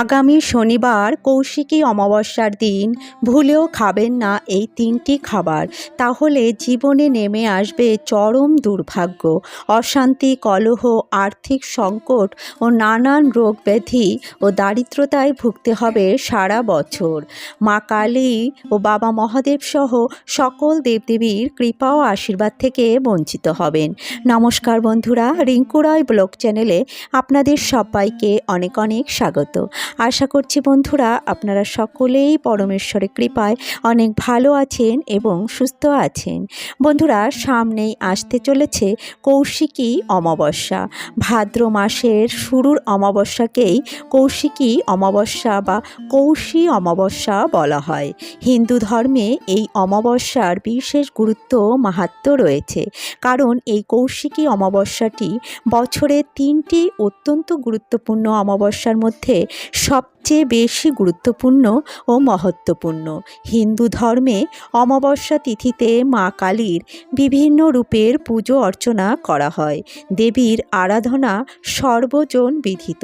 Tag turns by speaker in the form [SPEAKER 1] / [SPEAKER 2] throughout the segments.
[SPEAKER 1] আগামী শনিবার কৌশিকী অমাবস্যার দিন। ভুলেও খাবেন না এই তিনটি খাবার। তাহলে জীবনে নেমে আসবে চরম দুর্ভাগ্য। অশান্তি, কলহ, আর্থিক সংকট ও নানান রোগ ব্যাধি ও দারিদ্রতায় ভুগতে হবে সারা বছর। মা কালী ও বাবা মহাদেব সহ সকল দেবদেবীর কৃপা ও আশীর্বাদ থেকে বঞ্চিত হবেন। নমস্কার বন্ধুরা, রিঙ্কু রায় ব্লগ চ্যানেলে আপনাদের সবাইকে অনেক অনেক স্বাগত। আশা করছি বন্ধুরা আপনারা সকলেই পরমেশ্বরের কৃপায় অনেক ভালো আছেন এবং সুস্থ আছেন। বন্ধুরা, সামনেই আসতে চলেছে কৌশিকী অমাবস্যা। ভাদ্র মাসের শুরুর অমাবস্যাকেই কৌশিকী অমাবস্যা বা কৌশী অমাবস্যা বলা হয়। হিন্দু ধর্মে এই অমাবস্যার বিশেষ গুরুত্ব, মাহাত্ম্য রয়েছে। কারণ এই কৌশিকী অমাবস্যাটি বছরের তিনটি অত্যন্ত গুরুত্বপূর্ণ অমাবস্যার মধ্যে সব সবচেয়ে বেশি গুরুত্বপূর্ণ ও মহত্বপূর্ণ। হিন্দু ধর্মে অমাবস্যা তিথিতে মা কালীর বিভিন্ন রূপের পুজো অর্চনা করা হয়। দেবীর আরাধনা সর্বজন বিধিত।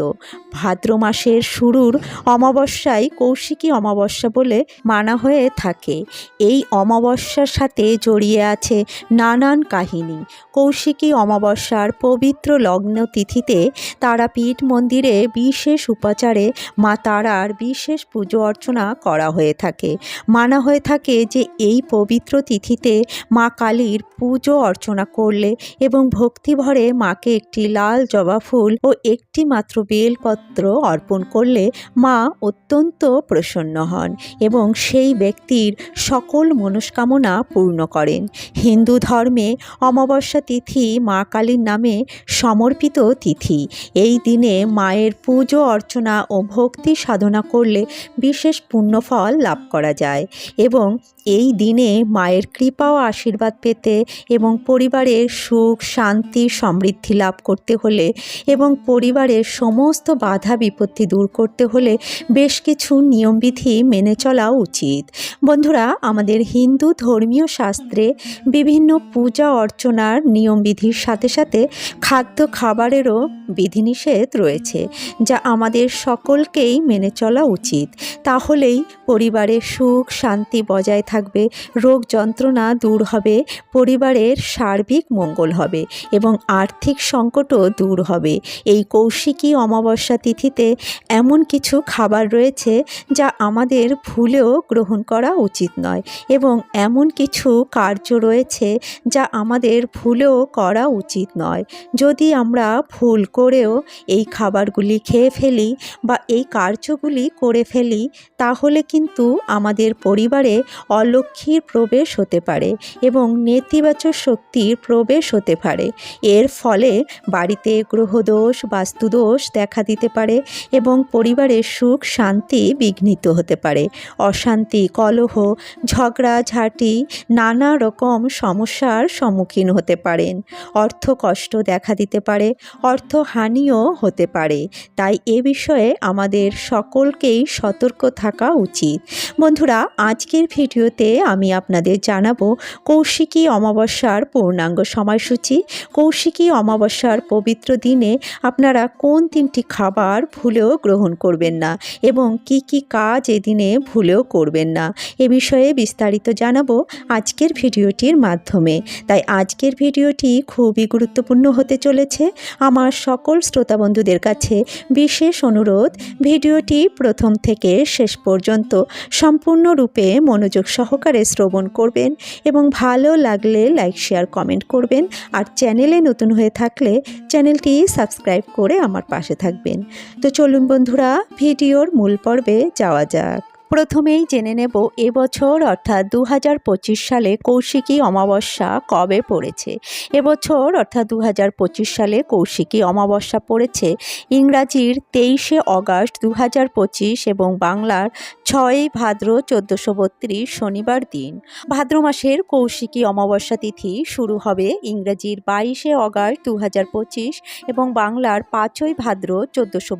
[SPEAKER 1] ভাদ্র মাসের শুরুর অমাবস্যায় কৌশিকী অমাবস্যা বলে মানা হয়ে থাকে। এই অমাবস্যার সাথে জড়িয়ে আছে নানান কাহিনী। কৌশিকী অমাবস্যার পবিত্র লগ্ন তিথিতে তারাপীঠ মন্দিরে বিশেষ উপাচারে মা তারার বিশেষ পুজো অর্চনা করা হয়ে থাকে। মানা হয়ে থাকে যে এই পবিত্র তিথিতে মা কালীর পুজো অর্চনা করলে এবং ভক্তিভরে মাকে একটি লাল জবা ফুল ও একটি মাত্র বেলপত্র অর্পণ করলে মা অত্যন্ত প্রসন্ন হন এবং সেই ব্যক্তির সকল মনস্কামনা পূর্ণ করেন। হিন্দু ধর্মে অমাবস্যা তিথি মা কালীর নামে সমর্পিত তিথি। এই দিনে মায়ের পুজো অর্চনা ও ভক্তি সাধনা করলে বিশেষ পুণ্যফল লাভ করা যায় এবং এই দিনে মায়ের কৃপা ও আশীর্বাদ পেতে এবং পরিবারের সুখ, শান্তি, সমৃদ্ধি লাভ করতে হলে এবং পরিবারের সমস্ত বাধা বিপত্তি দূর করতে হলে বেশ কিছু নিয়মবিধি মেনে চলা উচিত। বন্ধুরা, আমাদের হিন্দু ধর্মীয় শাস্ত্রে বিভিন্ন পূজা অর্চনার নিয়মবিধির সাথে সাথে খাদ্য খাবারেরও বিধিনিষেধ রয়েছে, যা আমাদের সকলকেই মেনে চলা উচিত। তাহলেই পরিবারের সুখ শান্তি বজায় থাকবে, রোগ যন্ত্রণা দূর হবে, পরিবারের সার্বিক মঙ্গল হবে এবং আর্থিক সংকটও দূর হবে। এই কৌশিকী অমাবস্যা তিথিতে এমন কিছু খাবার রয়েছে যা আমাদের ভুলেও গ্রহণ করা উচিত নয় এবং এমন কিছু কার্য রয়েছে যা আমাদের ভুলেও করা উচিত নয়। যদি আমরা ভুল করেও এই খাবারগুলি খেয়ে ফেলি বা এই কার্যগুলি করে ফেলি, তাহলে কিন্তু আমাদের পরিবারে অলক্ষীর প্রবেশ হতে পারে এবং নেতিবাচক শক্তির প্রবেশ হতে পারে। এর ফলে বাড়িতে গ্রহদোষ, বাস্তুদোষ দেখা দিতে পারে এবং পরিবারের সুখ, শান্তি বিঘ্নিত হতে পারে। অশান্তি, কলহ ঝগড়াঝাঁটি নানা রকম সমস্যার সম্মুখীন হতে পারেন। অর্থ কষ্ট দেখা দিতে পারে অর্থহানিও হতে পারে। তাই এ বিষয়ে আমাদের সকলকেই সতর্ক থাকা উচিত। বন্ধুরা, আজকের ভিডিওতে আমি আপনাদের জানাব কৌশিকী অমাবস্যার পূর্ণাঙ্গ সময়সূচি। কৌশিকী অমাবস্যার পবিত্র দিনে আপনারা কোন তিনটি খাবার ভুলেও গ্রহণ করবেন না এবং কি কি কাজ এদিনে ভুলেও করবেন না এ বিষয়ে বিস্তারিত জানাব আজকের ভিডিওটির মাধ্যমে। তাই আজকের ভিডিওটি খুবই গুরুত্বপূর্ণ হতে চলেছে। আমার সকল শ্রোতা বন্ধুদের কাছে বিশেষ অনুরোধ ভিডিওটি প্রথম থেকে শেষ পর্যন্ত সম্পূর্ণরূপে মনোযোগ সহকারে শ্রবণ করবেন এবং ভালো লাগলে লাইক, শেয়ার, কমেন্ট করবেন। আর চ্যানেলে নতুন হয়ে থাকলে চ্যানেলটি সাবস্ক্রাইব করে আমার পাশে থাকবেন। তো চলুন বন্ধুরা, ভিডিওর মূল পর্বে যাওয়া যাক। প্রথমেই জেনে নেব এবছর অর্থাৎ দু হাজার পঁচিশ সালে কৌশিকী অমাবস্যা কবে পড়েছে। এবছর অর্থাৎ দু হাজার পঁচিশ সালে কৌশিকী অমাবস্যা পড়েছে ইংরাজির তেইশে অগাস্ট দু হাজার পঁচিশ এবং বাংলার ছয়ই ভাদ্র চোদ্দোশো বত্রিশ শনিবার দিন। ভাদ্র মাসের কৌশিকী অমাবস্যা তিথি শুরু হবে ইংরাজির বাইশে অগাস্ট দু হাজার পঁচিশ এবং বাংলার পাঁচই ভাদ্র চোদ্দোশো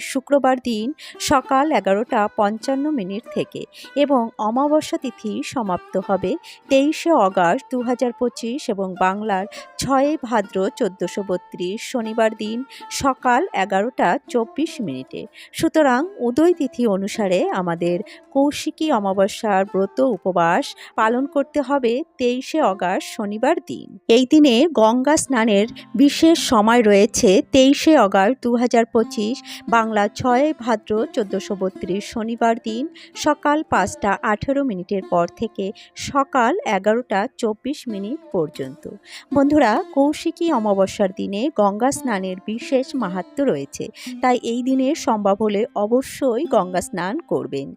[SPEAKER 1] শুক্রবার দিন সকাল এগারোটা পঞ্চান্ন মিনিট। মিনিট থেকে এবং অমাবস্যা তিথি সমাপ্ত হবে তেইশে অগাস্ট দু হাজার পঁচিশ এবং বাংলার ছয় ভাদ্র চোদ্দোশো বত্রিশ শনিবার দিন সকাল এগারোটা চব্বিশ মিনিটে। সুতরাং উদয় তিথি অনুসারে আমাদের কৌশিকী অমাবস্যার ব্রত উপবাস পালন করতে হবে তেইশে অগাস্ট শনিবার দিন। এই দিনে গঙ্গা স্নানের বিশেষ সময় রয়েছে তেইশে অগাস্ট দু হাজার পঁচিশ বাংলা ছয় ভাদ্র চোদ্দোশো বত্রিশ শনিবার দিন সকাল পাঁচটা আঠেরো মিনিটের পর থেকে সকাল এগারোটা চব্বিশ মিনিট পর্যন্ত। বন্ধুরা, কৌশিকী অমাবস্যার দিনে গঙ্গা স্নানের বিশেষ মাহাত্ম্য রয়েছে। তাই এই দিনে সম্ভব হলে অবশ্যই গঙ্গা স্নান করবেন।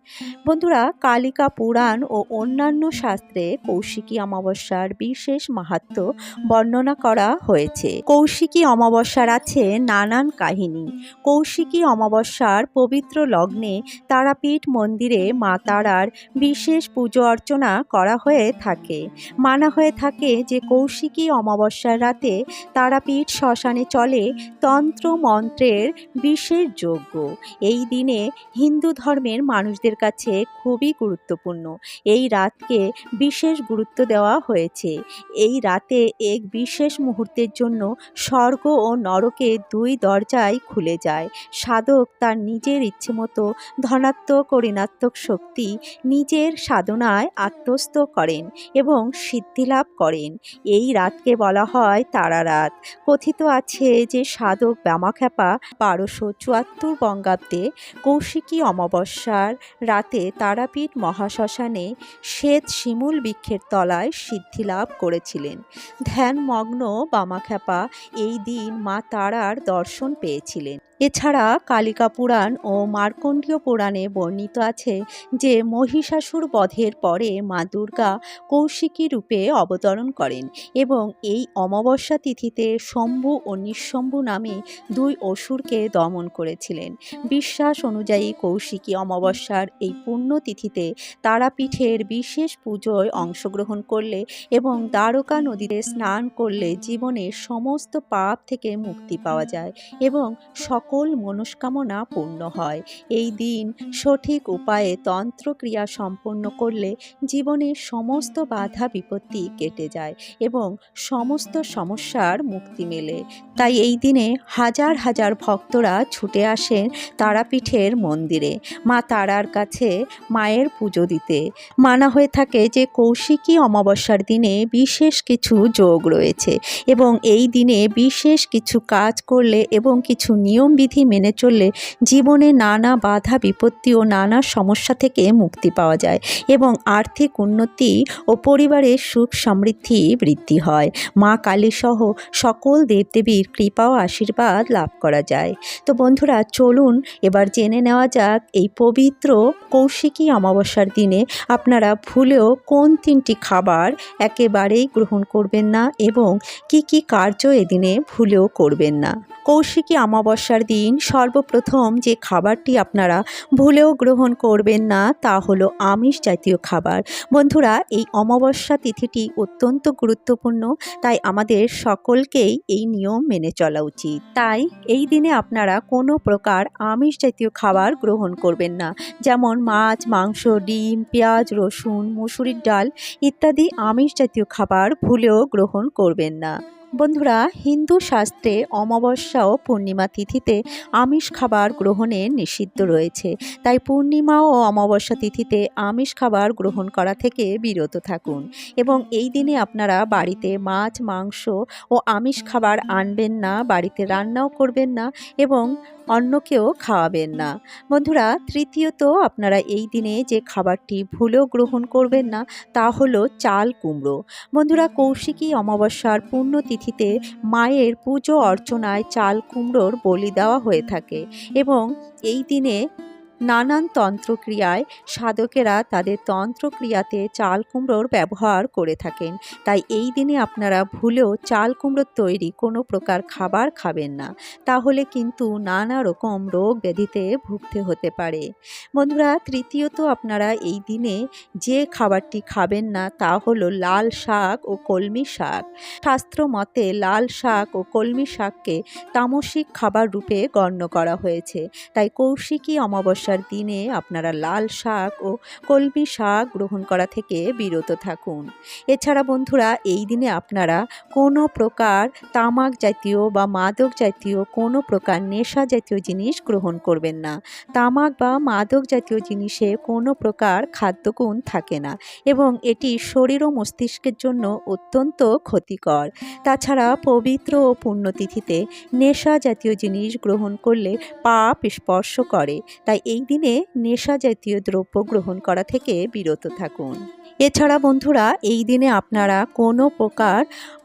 [SPEAKER 1] বন্ধুরা, কালিকা পুরাণ ও অন্যান্য শাস্ত্রে কৌশিকী অমাবস্যার বিশেষ মাহাত্ম্য বর্ণনা করা হয়েছে। কৌশিকী অমাবস্যার আছে নানান কাহিনী। কৌশিকী অমাবস্যার পবিত্র লগ্নে তারাপীঠ মন্দিরে মা তারার বিশেষ পুজো অর্চনা করা হয়ে থাকে। মানা হয়ে থাকে যে কৌশিকী অমাবস্যার রাতে তারাপীঠ শ্মশানে চলে তন্ত্র মন্ত্রের বিশেষ যজ্ঞ। এই দিনে হিন্দু ধর্মের মানুষদের কাছে খুবই গুরুত্বপূর্ণ। এই রাতকে বিশেষ গুরুত্ব দেওয়া হয়েছে। এই রাতে এক বিশেষ মুহূর্তের জন্য স্বর্গ ও নরকে দুই দরজায় খুলে যায়। সাধক তার নিজের ইচ্ছে মতো ধনাত্মক ও ঋণাত্মক শক্তি নিজের সাধনায় আত্মস্থ করেন এবং সিদ্ধিলাভ করেন। এই রাতকে বলা হয় তারা রাত। কথিত আছে যে সাধক ব্যামাখ্যাপা বারোশো চুয়াত্তর বঙ্গাব্দে কৌশিকী অমাবস্যার রাতে তারাপীঠ মহাশ্মশানে শ্বেত শিমুল বৃক্ষের তলায় সিদ্ধিলাভ করেছিলেন। ধ্যানমগ্ন বামাখ্যাপা এই দিন মা তারার দর্শন পেয়েছিলেন। এছাড়া কালিকা পুরাণ ও মার্কণ্ডীয় পুরাণে বর্ণিত আছে যে মহিষাসুর বধের পরে মা দুর্গা কৌশিকী রূপে অবতরণ করেন এবং এই অমাবস্যা তিথিতে শম্ভু ও নিঃশম্ভু নামে দুই অসুরকে দমন করেছিলেন। বিশ্বাস অনুযায়ী কৌশিকী অমাবস্যার এই পুণ্যতিথিতে তারাপীঠের বিশেষ পুজোয় অংশগ্রহণ করলে এবং দ্বারকা নদীতে স্নান করলে জীবনের সমস্ত পাপ থেকে মুক্তি পাওয়া যায় এবং সকল মনস্কামনা পূর্ণ হয়। এই দিন সঠিক উপায়ে তন্ত্রক্রিয়া সম্পন্ন করলে জীবনের সমস্ত বাধা বিপত্তি কেটে যায় এবং সমস্ত সমস্যার মুক্তি মেলে। তাই এই দিনে হাজার হাজার ভক্তরা ছুটে আসেন তারাপীঠের মন্দিরে। মা তারার কাছে মায়ের পুজো দিতে। মানা হয়ে থাকে যে কৌশিকী অমাবস্যার দিনে বিশেষ কিছু যোগ রয়েছে এবং এই দিনে বিশেষ কিছু কাজ করলে এবং কিছু নিয়মবিধি মেনে চললে জীবনে নানা বাধা বিপত্তি ও নানা সমস্যা থেকে মুক্তি পাওয়া যায় এবং আর্থিক উন্নতি ও পরিবারের সুখ সমৃদ্ধি বৃদ্ধি হয়। মা কালী সহ সকল দেবদেবীর কৃপা ও আশীর্বাদ লাভ করা যায়। তো বন্ধুরা, চলুন এবার জেনে নেওয়া যাক এই পবিত্র কৌশিকী অমাবস্যার দিনে আপনারা ভুলেও কোন তিনটি খাবার একেবারেই গ্রহণ করবেন না এবং কি কি কার্য এদিনে ভুলেও করবেন না। কৌশিকী অমাবস্যার দিন সর্বপ্রথম যে খাবারটি আপনারা ভুলেও গ্রহণ করবেন না, তা হলো আমিষ জাতীয় খাবার। বন্ধুরা, এই অমাবস্যা তিথিটি অত্যন্ত গুরুত্বপূর্ণ, তাই আমাদের সকলকেই এই নিয়ম মেনে চলা উচিত। তাই এই দিনে আপনারা কোনো প্রকার আমিষ জাতীয় খাবার গ্রহণ করবেন না, যেমন মাছ, মাংস, ডিম, পেঁয়াজ, রসুন, মুসুরির ডাল ইত্যাদি আমিষ জাতীয় খাবার ভুলেও গ্রহণ করবেন না। বন্ধুরা, হিন্দু শাস্ত্রে অমাবস্যা ও পূর্ণিমা তিথিতে আমিষ খাবার গ্রহণে নিষিদ্ধ রয়েছে। তাই পূর্ণিমা ও অমাবস্যা তিথিতে আমিষ খাবার গ্রহণ করা থেকে বিরত থাকুন এবং এই দিনে আপনারা বাড়িতে মাছ, মাংস ও আমিষ খাবার আনবেন না, বাড়িতে রান্নাও করবেন না এবং অন্যকেও খাওয়াবেন না। বন্ধুরা, তৃতীয়ত আপনারা এই দিনে যে খাবারটি ভুলেও গ্রহণ করবেন না, তা হলো চাল কুমড়ো। বন্ধুরা, কৌশিকী অমাবস্যার পুণ্যতিথিতে মায়ের পুজো অর্চনায় চাল কুমড়োর বলি দেওয়া হয়ে থাকে এবং এই দিনে নানান তন্ত্রক্রিয়ায় সাধকেরা তাদের তন্ত্রক্রিয়াতে চাল কুমড়োর ব্যবহার করে থাকেন। তাই এই দিনে আপনারা ভুলেও চাল কুমড়োর তৈরি কোনো প্রকার খাবার খাবেন না। তাহলে কিন্তু নানা রকম রোগ ব্যাধিতে ভুগতে হতে পারে। বন্ধুরা, তৃতীয়ত আপনারা এই দিনে যে খাবারটি খাবেন না তা হলো লাল শাক ও কলমি শাক। শাস্ত্র মতে লাল শাক ও কলমি শাককে তামসিক খাবার রূপে গণ্য করা হয়েছে। তাই কৌশিকী অমাবস্যা অমাবস্যার দিনে আপনারা লাল শাক ও কলমি শাক গ্রহণ করা থেকে বিরত থাকুন। এছাড়া বন্ধুরা, এই দিনে আপনারা কোনো প্রকার তামাক জাতীয় বা মাদক জাতীয়, কোনো প্রকার নেশা জাতীয় জিনিস গ্রহণ করবেন না। তামাক বা মাদক জাতীয় জিনিসে কোনো প্রকার খাদ্যগুণ থাকে না এবং এটি শরীর ও মস্তিষ্কের জন্য অত্যন্ত ক্ষতিকর। তাছাড়া পবিত্র ও পুণ্যতিথিতে নেশা জাতীয় জিনিস গ্রহণ করলে পাপ স্পর্শ করে। তাই এই দিনে নেশা জাতীয় দ্রব্য গ্রহণ করা থেকে বিরত থাকুন। এছাড়া বন্ধুরা, এই দিনে আপনারা কোনো প্রকার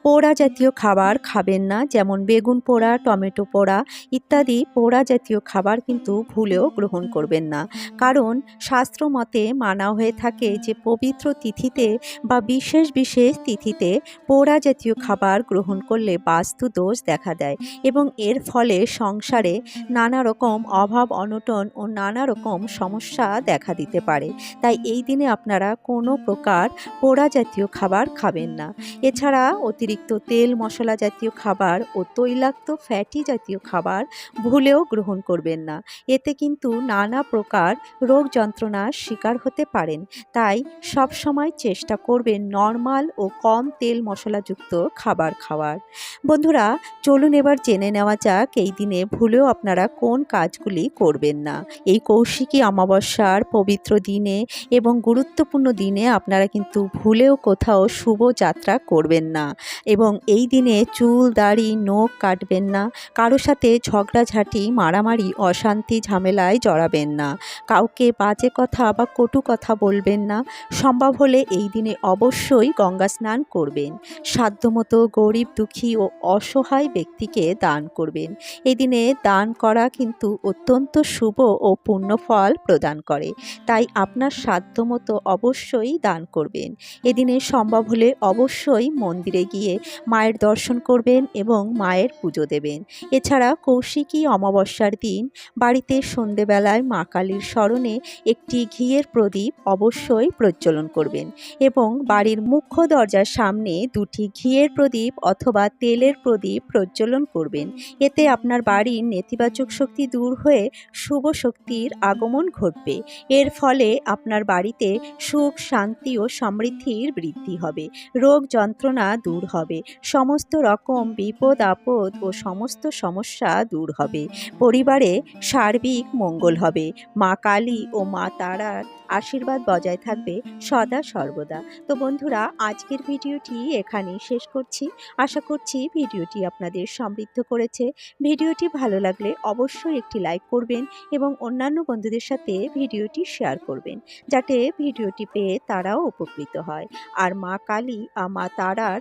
[SPEAKER 1] পোড়া জাতীয় খাবার খাবেন না, যেমন বেগুন পোড়া, টমেটো পোড়া ইত্যাদি পোড়া জাতীয় খাবার কিন্তু ভুলেও গ্রহণ করবেন না। কারণ শাস্ত্র মতে মানা হয়ে থাকে যে পবিত্র তিথিতে বা বিশেষ বিশেষ তিথিতে পোড়া জাতীয় খাবার গ্রহণ করলে বাস্তু দোষ দেখা দেয় এবং এর ফলে সংসারে নানা রকম অভাব, অনটন ও নানা রকম সমস্যা দেখা দিতে পারে। তাই এই দিনে আপনারা কোনো প্রকার পোড়া জাতীয় খাবার খাবেন না। এছাড়া অতিরিক্ত তেল মশলা জাতীয় খাবার ও তৈলাক্ত ফ্যাটি জাতীয় খাবার ভুলেও গ্রহণ করবেন না। এতে কিন্তু নানা প্রকার রোগ যন্ত্রণার শিকার হতে পারেন। তাই সব সময় চেষ্টা করবেন নর্মাল ও কম তেল মশলাযুক্ত খাবার খাওয়ার। বন্ধুরা, চলুন এবার জেনে নেওয়া যাক এই দিনে ভুলেও আপনারা কোন কাজগুলি করবেন না। এই কৌশিকী অমাবস্যার পবিত্র দিনে এবং গুরুত্বপূর্ণ দিনে আপনারা কিন্তু ভুলেও কোথাও শুভ যাত্রা করবেন না। এবং এই দিনে চুল, দাড়ি, নখ কাটবেন না। কারও সাথে ঝগড়াঝাঁটি, মারামারি, অশান্তি, ঝামেলায় জড়াবেন না। কাউকে বাজে কথা বা কটু কথা বলবেন না। সম্ভব হলে এই দিনে অবশ্যই গঙ্গা স্নান করবেন। সাধ্যমতো গরিব, দুঃখী ও অসহায় ব্যক্তিকে দান করবেন। এই দিনে করা কিন্তু অত্যন্ত শুভ ও পুণ্যফল প্রদান করে। তাই আপনার সাধ্যমতো অবশ্যই দান করবেন। এদিনে সম্ভব হলে অবশ্যই মন্দিরে গিয়ে মায়ের দর্শন করবেন এবং মায়ের পুজো দেবেন। এছাড়া কৌশিকী অমাবস্যার দিন বাড়িতে সন্ধেবেলায় মা কালীর স্মরণে একটি ঘিয়ের প্রদীপ অবশ্যই প্রজ্বলন করবেন এবং বাড়ির মুখ্য দরজার সামনে দুটি ঘিয়ের প্রদীপ অথবা তেলের প্রদীপ প্রজ্বলন করবেন। এতে আপনার বাড়ির নেতিবাচক শক্তি দূর হয়ে শুভ শক্তির আগমন ঘটবে। এর ফলে আপনার বাড়িতে সুখ, শান্তি ও সমৃদ্ধির বৃদ্ধি হবে। রোগ যন্ত্রণা দূর হবে। সমস্ত রকম বিপদ, আপদ ও সমস্ত সমস্যা দূর হবে। পরিবারে সার্বিক মঙ্গল হবে। মা কালী ও মা তারার আশীর্বাদ বজায় থাকবে সদা সর্বদা। তো বন্ধুরা, আজকের ভিডিওটি এখানেই শেষ করছি। আশা করছি ভিডিওটি আপনাদের সমৃদ্ধ করেছে। ভিডিওটি ভালো লাগলে অবশ্যই একটি লাইক করবেন এবং অন্যান্য বন্ধুদের সাথে ভিডিওটি শেয়ার করবেন, যাতে ভিডিওটি পেয়ে তারাও উপকৃত হয়। আর মা কালী আর মা তারার